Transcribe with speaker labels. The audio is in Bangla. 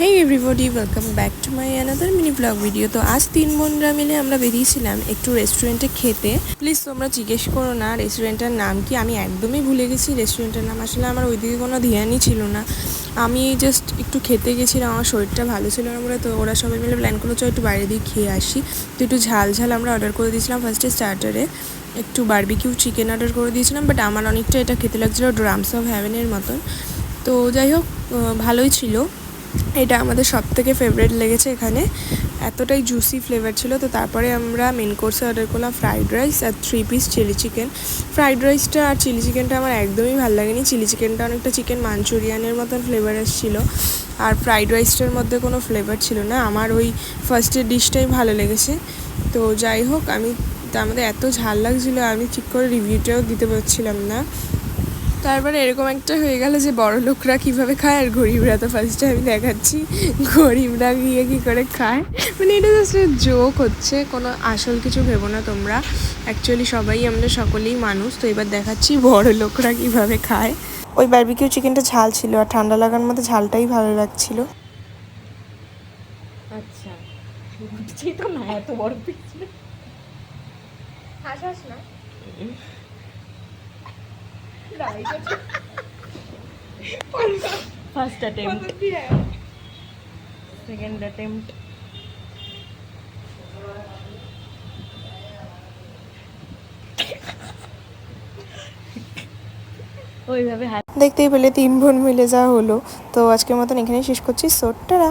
Speaker 1: Hey everybody welcome back to my another mini vlog video তো আজ তিন বোনরা মিলে আমরা বেরিয়েছিলাম একটু রেস্টুরেন্টে খেতে। প্লিজ তোমরা জিজ্ঞেস করো না রেস্টুরেন্টের নাম কি? আমি একদমই ভুলে গেছি রেস্টুরেন্টের নাম। আসলে আমার ওইদিকে কোনো ধ্যানই ছিল না। আমি জাস্ট একটু খেতে গেছিলাম, আমার শরীরটা ভালো ছিল না বলে তো ওরা সবাই মিলে প্ল্যান করল, চল একটু বাইরে দিয়ে খেয়ে আসি। তো একটু ঝাল ঝাল আমরা অর্ডার করে দিয়েছিলাম। ফার্স্টে স্টার্টারে একটু বারবিকিউ চিকেন অর্ডার করে দিয়েছিলাম বাট আমার অনেকটা এটা খেতে লাগছিল ড্রামস অফ হ্যাভেনের মতন। তো যাই হোক ভালোই ছিল। এটা আমাদের সব থেকে ফেভারিট লেগেছে এখানে। এতটাই জুসি ফ্লেভার ছিল। তো তারপরে আমরা মেন কোর্সে অর্ডার করলাম ফ্রাইড রাইস আর three piece chilli chicken fried রাইসটা আর চিলি চিকেনটা আমার একদমই ভালো লাগেনি। চিলি চিকেনটা অনেকটা চিকেন মাঞ্চুরিয়ানের মতন ফ্লেভার এসেছিল। আর ফ্রাইড রাইসটার মধ্যে কোনো ফ্লেভার ছিল না। আমার ওই ফার্স্টের ডিশটাই ভালো লেগেছে। তো যাই হোক, আমি মধ্যে এত ঝাল লাগছিল, আমি ঠিক করে রিভিউটাও দিতে পারছিলাম না। তারপরে এরকম একটা হয়ে গেল যে বড় লোকরা কীভাবে খায় আর গরিবরা তো ফার্স্টে আমি দেখাচ্ছি। গরিবরা গিয়ে কী করে খায়? মানে এটা জাস্ট জোক হচ্ছে কোনো আসল কিছু ভেবো না তোমরা। অ্যাকচুয়ালি সবাই আমরা সকলেই মানুষ তো এবার দেখাচ্ছি বড় লোকরা কীভাবে খায়। ওই বারবিকিউ চিকেনটা ঝাল ছিল আর ঠান্ডা লাগার মধ্যে ঝালটাই ভালো লাগছিল।
Speaker 2: আচ্ছা তো না এত বড় পিছনে হাসাস না? ফার্স্ট অ্যাটেম্প্ট সেকেন্ড অ্যাটেম্প্ট ওইভাবে
Speaker 1: দেখতেই পেলে তিন বোন মিলে যা হলো। তো আজকের মতন এখানেই শেষ করছি। সোট্টারা